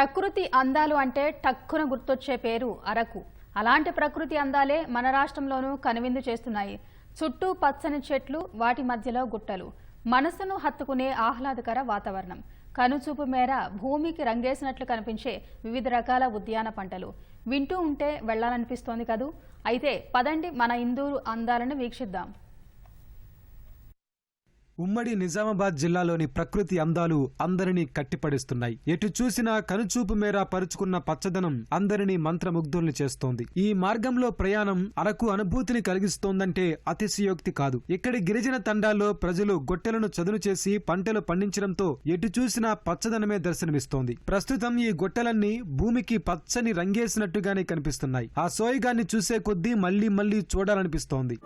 ప్రకృతి అందాలు అంటే టక్కున గుర్తొచ్చే పేరు అరకు. అలాంటి ప్రకృతి అందాలే మన రాష్ట్రంలోనూ కనువిందు చేస్తున్నాయి. చుట్టూ పచ్చని చెట్లు వాటి మధ్యలో గుట్టలు. మనసును హత్తుకునే ఆహ్లాదకర వాతావరణం. కనుచూపు మేర భూమికి రంగేసినట్లు కనిపించే వివిధ రకాల ఉద్యాన పంటలు. వింటూ ఉంటే వెళ్ళాలనిపిస్తోంది కదూ? అయితే పదండి మన ఇందూరు అందాలను వీక్షిద్దాం. ఉమ్మడి నిజామాబాద్ జిల్లాలోని ప్రకృతి అందాలు అందరినీ కట్టిపడిస్తున్నాయి. ఎటు చూసినా కనుచూపు మేర పరుచుకున్న పచ్చదనం అందరినీ మంత్రముగ్ధుల్ని చేస్తోంది. ఈ మార్గంలో ప్రయాణం అరకు అనుభూతిని కలిగిస్తోందంటే అతిశయోక్తి కాదు. ఇక్కడి గిరిజన తండాల్లో ప్రజలు గొట్టెలను చదును చేసి పంటలు పండించడంతో ఎటు చూసినా పచ్చదనమే దర్శనమిస్తోంది. ప్రస్తుతం ఈ గొట్టెలన్నీ భూమికి పచ్చని రంగేసినట్టుగానే కనిపిస్తున్నాయి. ఆ సోయగాన్ని చూసే కొద్దీ మళ్ళీ మళ్ళీ చూడాలనిపిస్తోంది.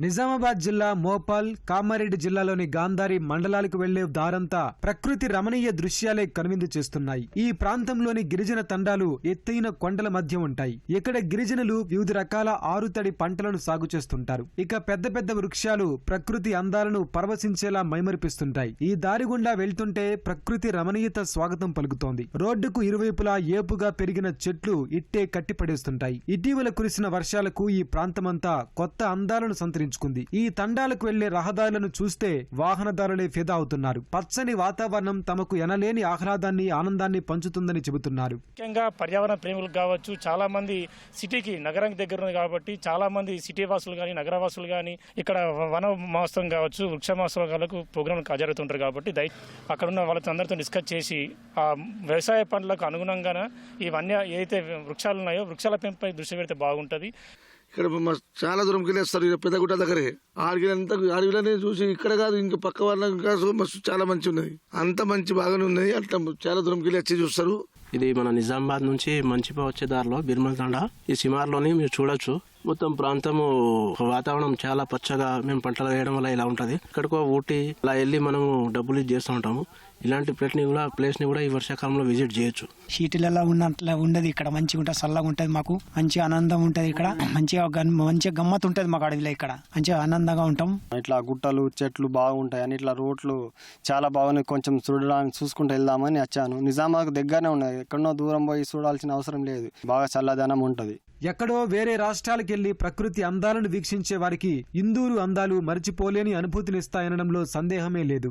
నిజామాబాద్ జిల్లా మోపాల్ కామారెడ్డి జిల్లాలోని గాంధారి మండలాలకు వెళ్ళే దారంతా ప్రకృతి రమణీయ దృశ్యాలే కనువిందు చేస్తున్నాయి. ఈ ప్రాంతంలోని గిరిజన తండాలు ఎత్తైన కొండల మధ్య ఉంటాయి. ఇక్కడ గిరిజనులు వివిధ రకాల ఆరుతడి పంటలను సాగు చేస్తుంటారు. ఇక పెద్ద పెద్ద వృక్షాలు ప్రకృతి అందాలను పరవశించేలా మైమరిపిస్తుంటాయి. ఈ దారి గుండా వెళ్తుంటే ప్రకృతి రమణీయత స్వాగతం పలుకుతోంది. రోడ్డుకు ఇరువైపులా ఏపుగా పెరిగిన చెట్లు ఇట్టే కట్టిపడేస్తుంటాయి. ఇటీవల కురిసిన వర్షాలకు ఈ ప్రాంతమంతా కొత్త అందాలను సంతరించుకుంది ఈ తండాలకు వెళ్ళే రహదారులను చూస్తే వాహనదారులే ఫిదా అవుతున్నారు. పచ్చని వాతావరణం తమకు ఎనలేని ఆహ్లాదాన్ని ఆనందాన్ని పంచుతుందని చెబుతున్నారు. ముఖ్యంగా పర్యావరణ ప్రేములకు కావచ్చు చాలా మంది సిటీకి నగరానికి దగ్గర ఉంది కాబట్టి చాలా మంది సిటీ వాసులు కానీ నగరవాసులు కానీ ఇక్కడ వన మహోత్సవం కావచ్చు వృక్ష మహోత్సవాలకు ప్రోగ్రాం జరుగుతుంటారు కాబట్టి దయ అక్కడ ఉన్న వాళ్ళతో అందరితో డిస్కస్ చేసి ఆ వ్యవసాయ పనులకు అనుగుణంగా ఈ వన్య ఏదైతే వృక్షాలు ఉన్నాయో వృక్షాల పెంపై దృష్టి పెడితే బాగుంటుంది. ఇక్కడ మస్తు చాలా దూరంకి వెళ్ళేస్తారు ఇక్కడ పెద్దగుట్ట దగ్గరే. ఆడిగిలంతా అడవిలోనే చూసి ఇక్కడ కాదు ఇంకా పక్క వాళ్ళ ఇంకా మస్తు చాలా మంచి ఉన్నది. అంత మంచి బాగానే ఉన్నది. అట్లా చాలా దూరంకి వెళ్ళి వచ్చి చూస్తారు. ఇది మన నిజామాబాద్ నుంచి మంచిపా వచ్చే దారిలో బిర్మల్ తండ ఈ సిమార్లోని మీరు చూడొచ్చు. మొత్తం ప్రాంతము వాతావరణం చాలా పచ్చగా మేము పంటలు వేయడం వల్ల ఇలా ఉంటది. ఇక్కడికో ఊటీ అలా వెళ్ళి మనము డబ్బులు ఇది చేస్తూ ఉంటాము. ఇలాంటి ప్లేస్ని కూడా ప్లేస్ని కూడా ఈ వర్షాకాలంలో విజిట్ చేయొచ్చు. షీటిలలో ఉన్నట్ల ఉండదు ఇక్కడ. మంచిగా ఉంటుంది చల్లగా ఉంటుంది మాకు. మంచి ఆనందం ఉంటుంది ఇక్కడ. మంచిగా గన్- మంచిగా గమ్మత్ ఉంటుంది మాకు అడవిలో ఇక్కడ. మంచిగా ఆనందంగా ఉంటాం. ఇట్లా గుట్టలు చెట్లు బాగుంటాయి అని ఇట్లా రోడ్లు చాలా బాగున్నాయి. కొంచెం చూడడానికి చూసుకుంటూ వెళ్దామని వచ్చాను. నిజామాబాద్ దగ్గరనే ఉన్నాయి. ఎక్కడనో దూరం పోయి చూడాల్సిన అవసరం లేదు. బాగా చల్లదనం ఉంటది. ఎక్కడో వేరే రాష్ట్రాలకెళ్ళి ప్రకృతి అందాలను వీక్షించే వారికి ఇందూరు అందాలు మరిచిపోలేని అనుభూతినిస్తాయనడంలో సందేహమే లేదు.